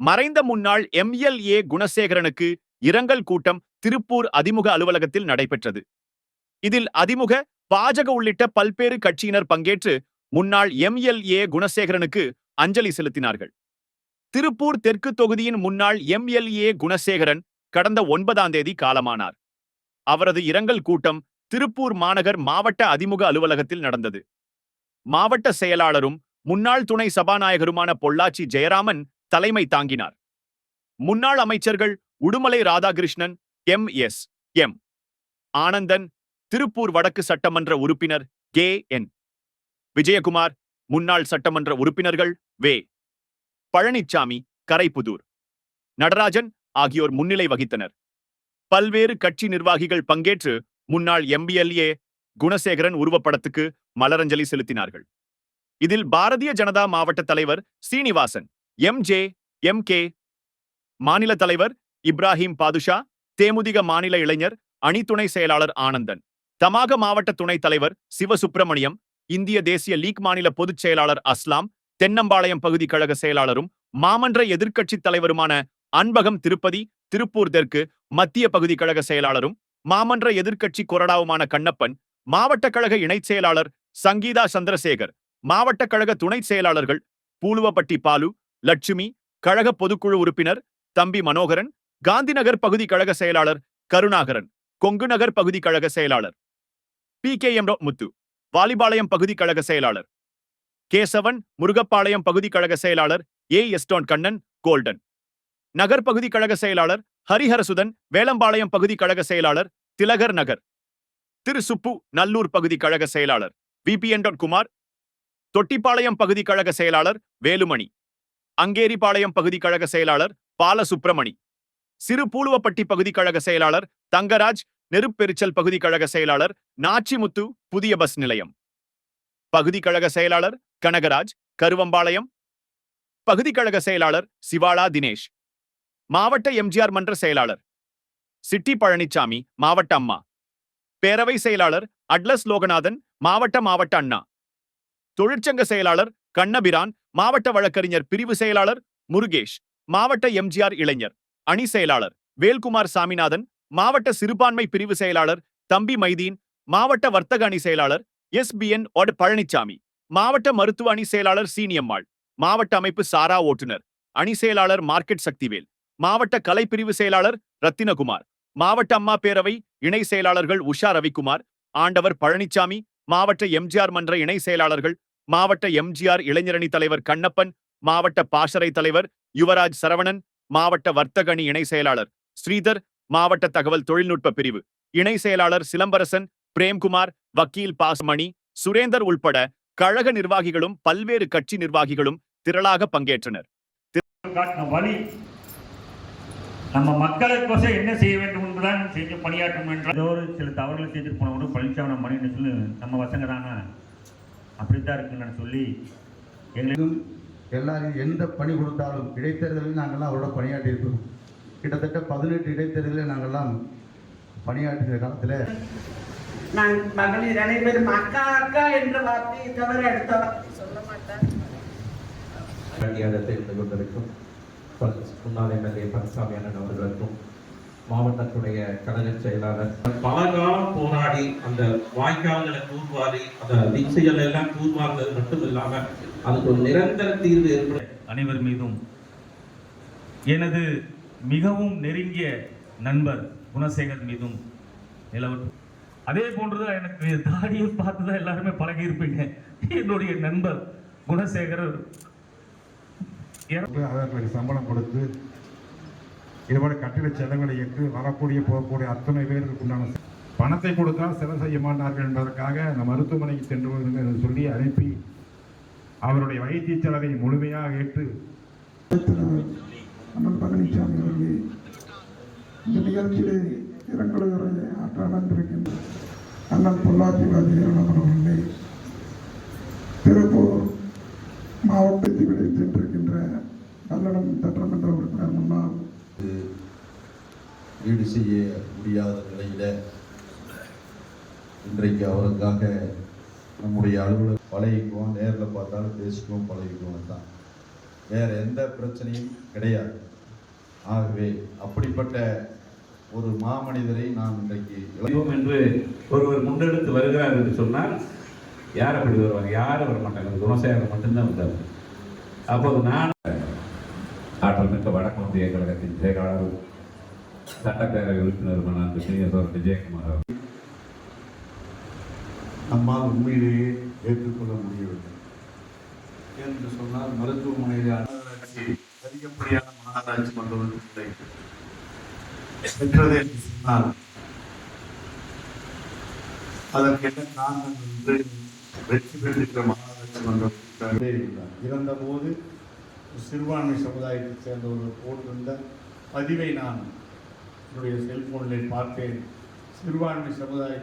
மறைந்த முன்னாள் எம்எல்ஏ குணசேகரனுக்கு இரங்கல் கூட்டம் திருப்பூர் அதிமுக அலுவலகத்தில் நடைபெற்றது. இதில் அதிமுக பாஜக உள்ளிட்ட பல்வேறு கட்சியினர் பங்கேற்று முன்னாள் எம்எல்ஏ குணசேகரனுக்கு அஞ்சலி செலுத்தினார்கள். திருப்பூர் தெற்கு தொகுதியின் முன்னாள் எம்எல்ஏ குணசேகரன் கடந்த ஒன்பதாம் தேதி காலமானார். அவரது இரங்கல் கூட்டம் திருப்பூர் மாநகர் மாவட்ட அதிமுக அலுவலகத்தில் நடந்தது. மாவட்ட செயலாளரும் முன்னாள் துணை சபாநாயகருமான பொள்ளாச்சி ஜெயராமன் தலைமை தாங்கினார். முன்னாள் அமைச்சர்கள் Udumalai Radhakrishnan M. S. M. Anandan Tiruppur வடக்கு சட்டமன்ற உறுப்பினர் கே. என். விஜயகுமார் முன்னாள் சட்டமன்ற உறுப்பினர்கள் வே. பழனிச்சாமி கரைப்புதூர். நடராஜன் ஆகியோர் முன்னிலை வகித்தனர். பல்வேறு கட்சி நிர்வாகிகள் பங்கேற்று முன்னாள் எம்பிஎல்ஏ குணசேகரன் உருவப்படத்துக்கு மலரஞ்சலி செலுத்தினார்கள். இதில் பாரதிய ஜனதா மாவட்ட தலைவர் சீனிவாசன் எம்ஜே எம் கே மாநில தலைவர் இப்ராஹிம் பாதுஷா தேமுதிக மாநில இளைஞர் அணி துணை செயலாளர் ஆனந்தன். தமாக மாவட்ட துணைத் தலைவர் சிவசுப்பிரமணியம் இந்திய தேசிய லீக் மாநில பொதுச் செயலாளர் அஸ்லாம் தென்னம்பாளையம் பகுதி கழக செயலாளரும் மாமன்ற எதிர்க்கட்சித் தலைவருமான அன்பகம் திருப்பதி திருப்பூர் தெற்கு மத்திய பகுதி கழக செயலாளரும் மாமன்ற எதிர்க்கட்சி கொறடாவுமான கண்ணப்பன் மாவட்ட கழக இணைச் செயலாளர் சங்கீதா சந்திரசேகர் மாவட்ட கழக துணைச் செயலாளர்கள் பூலுவப்பட்டி பாலு லட்சுமி கழக பொதுக்குழு உறுப்பினர் தம்பி மனோகரன் காந்திநகர் பகுதி கழக செயலாளர் கருணாகரன் கொங்கு நகர் பகுதி கழக செயலாளர் P. K. M. Muthu Valipalayam பகுதி கழக செயலாளர் கேசவன் முருகப்பாளையம் பகுதி கழக செயலாளர் ஏ. எஸ்டோன் கண்ணன் கோல்டன் நகர் பகுதி கழக செயலாளர் ஹரிஹரசுதன் வேளம்பாளையம் பகுதி கழக செயலாளர் திலகர் நகர் திரு சுப்பு நல்லூர் பகுதி கழக செயலாளர் விபிஎன் குமார் தொட்டிப்பாளையம் பகுதி கழக செயலாளர் வேலுமணி அங்கேரிபாளையம் பகுதி கழக செயலாளர் பாலசுப்பிரமணி சிறு பூலுவப்பட்டி பகுதி கழக செயலாளர் தங்கராஜ் நெருப்பெரிச்சல் பகுதி கழக செயலாளர் நாச்சிமுத்து புதிய பஸ் நிலையம். பகுதி கழக செயலாளர் கனகராஜ் கருவம்பாளையம். பகுதி கழக செயலாளர் சிவாலா தினேஷ். மாவட்ட எம்ஜிஆர் மன்ற செயலாளர் சிட்டி பழனிசாமி மாவட்ட அம்மா. பேரவை செயலாளர் அட்லஸ் லோகநாதன் மாவட்ட மாவட்ட அண்ணா. தொழிற்சங்க செயலாளர் கண்ணபிரான் மாவட்ட வழக்கறிஞர் பிரிவு செயலாளர் முருகேஷ் மாவட்ட எம்ஜிஆர் இளைஞர் அணி செயலாளர் வேல்குமார் சாமிநாதன் மாவட்ட சிறுபான்மை பிரிவு செயலாளர் தம்பி மைதீன் மாவட்ட வர்த்தக அணி செயலாளர் எஸ் பி என் ஒட் பழனிசாமி மாவட்ட மருத்துவ அணி செயலாளர் சீனியம்மாள் மாவட்ட அமைப்பு சாரா ஓட்டுநர் அணி செயலாளர் மார்க்கெட் சக்திவேல் மாவட்ட கலைப்பிரிவு செயலாளர் ரத்தினகுமார் மாவட்ட அம்மா பேரவை இணை செயலாளர்கள் உஷா ரவிக்குமார் ஆண்டவர் பழனிசாமி மாவட்ட எம்ஜிஆர் மன்ற இணை செயலாளர்கள் மாவட்ட எம்ஜிஆர் இளைஞரணி தலைவர் கண்ணப்பன் மாவட்ட பாசறை தலைவர் யுவராஜ் சரவணன் மாவட்ட வர்த்தக அணி இணை செயலாளர் ஸ்ரீதர் மாவட்ட தகவல் தொழில்நுட்ப பிரிவு இணை செயலாளர் சிலம்பரசன் பிரேம்குமார் வக்கீல் பாசமணி சுரேந்தர் உள்பட கழக நிர்வாகிகளும் பல்வேறு கட்சி நிர்வாகிகளும் திரளாக பங்கேற்றனர். வழி நம்ம மக்களுக்கோசம் என்ன செய்ய வேண்டும் என்றுதான் செஞ்சு பணியாற்றும் என்ற ஒரு சில தவறுகளை செய்துட்டு போனவங்களும் கூட பழனிசாமி மணின்னு சொல்லி நம்ம பசங்க அப்படித்தான் இருக்குன்னு சொல்லி எங்களுக்கு எல்லாரும் எந்த பணி கொடுத்தாலும் இடைத்தேர்தலில் நாங்கள்லாம் அவரோட பணியாற்றி இருக்கிறோம். கிட்டத்தட்ட பதினெட்டு இடைத்தேர்தலில் நாங்கள்லாம் பணியாற்றிய காலத்தில் நான் மகளிர் அனைவரும் அக்கா அக்கா என்ற வார்த்தையை தவிர அடுத்த வார்த்தை சொல்ல மாட்டேன் இருந்து கொண்டிருக்கும் முன்னாள் எம்எல்ஏ பழனிசாமி அண்ணன் அவர்களுக்கும் மாவட்டத்துடைய கழக செயலாளர் பல அந்த வாய்க்கால்களை தூர்வாரி அந்த தீட்சைகள் எல்லாம் தூர்வார்ந்தது மட்டும் இல்லாம அதுக்கு ஒரு நிரந்தர தீர்வு ஏற்பட அனைவர் மீதும் எனது மிகவும் நெருங்கிய நண்பர் குணசேகர் மீதும் நிலவட்டும். அதே போன்றுதான் எனக்கு தாடியை பார்த்து தான் எல்லாருமே பழகி இருப்பீங்க என்னுடைய நண்பர் குணசேகர். வந்து அவர்களுக்கு சம்பளம் கொடுத்து இதுபோல கட்டிட செலவுகளை ஏற்று வரக்கூடிய போகக்கூடிய அத்தனை பேருக்கு உண்டான பணத்தை கொடுத்தால் செலவு செய்ய மாட்டார்கள் என்பதற்காக அந்த மருத்துவமனைக்கு சென்று வருங்கள் என்று சொல்லி அனுப்பி அவருடைய வைத்திய செலவை முழுமையாக ஏற்று அண்ணன் பழனிசாமி அவர்களே இந்த நிகழ்ச்சியிலே இரங்கலுரை ஆற்ற வந்திருக்கின்ற அண்ணன் பொள்ளாச்சி அவர்களே திருப்பூர் மாவட்டத்தில் விடை சென்றிருக்கின்ற நல்லடம் சட்டமன்ற உறுப்பினர் முன்னாள் ஈடு செய்ய முடியாத நிலையில இன்றைக்கு அவருக்காக நம்முடைய அலுவலர் பழகிக்குவோம் நேரில் பார்த்தாலும் பேசிக்குவோம் பழகிக்குவோம் தான். வேற எந்த பிரச்சனையும் கிடையாது. ஆகவே அப்படிப்பட்ட ஒரு மாமனிதரை நான் இன்றைக்கு தெய்வம் என்று ஒருவர் முன்னெடுத்து வருகிறார் என்று சொன்னால் யார் அப்படி வருவார்? யாரும் வர மாட்டாங்க குணசேகரன் மட்டும்தான் வந்தார். அப்போது நான் ஆற்றல் மிக்க வடக்கு ஒன்றிய கழகத்தின் செயலாளரும் சட்டப்பேரவை உறுப்பினருமான விஜயகுமார். நம்மால் உண்மையிலேயே ஏற்றுக்கொள்ள முடியவில்லை. என்று சொன்னால் மருத்துவமனையிலே அனராட்சி அதிகப்படியான மாநகராட்சி மண்டலத்தை பெற்றது என்று சொன்னால் அதற்கு என்ன காரணம் என்று வெற்றி பெற்றிருக்கிற மாநகராட்சி மன்றம் இறந்த போது சிறுபான்மை சமுதாயத்தைச் ஒரு போட்டிருந்த பதிவை நான் என்னுடைய செல்போனில் பார்த்தேன். சிறுபான்மை சமுதாய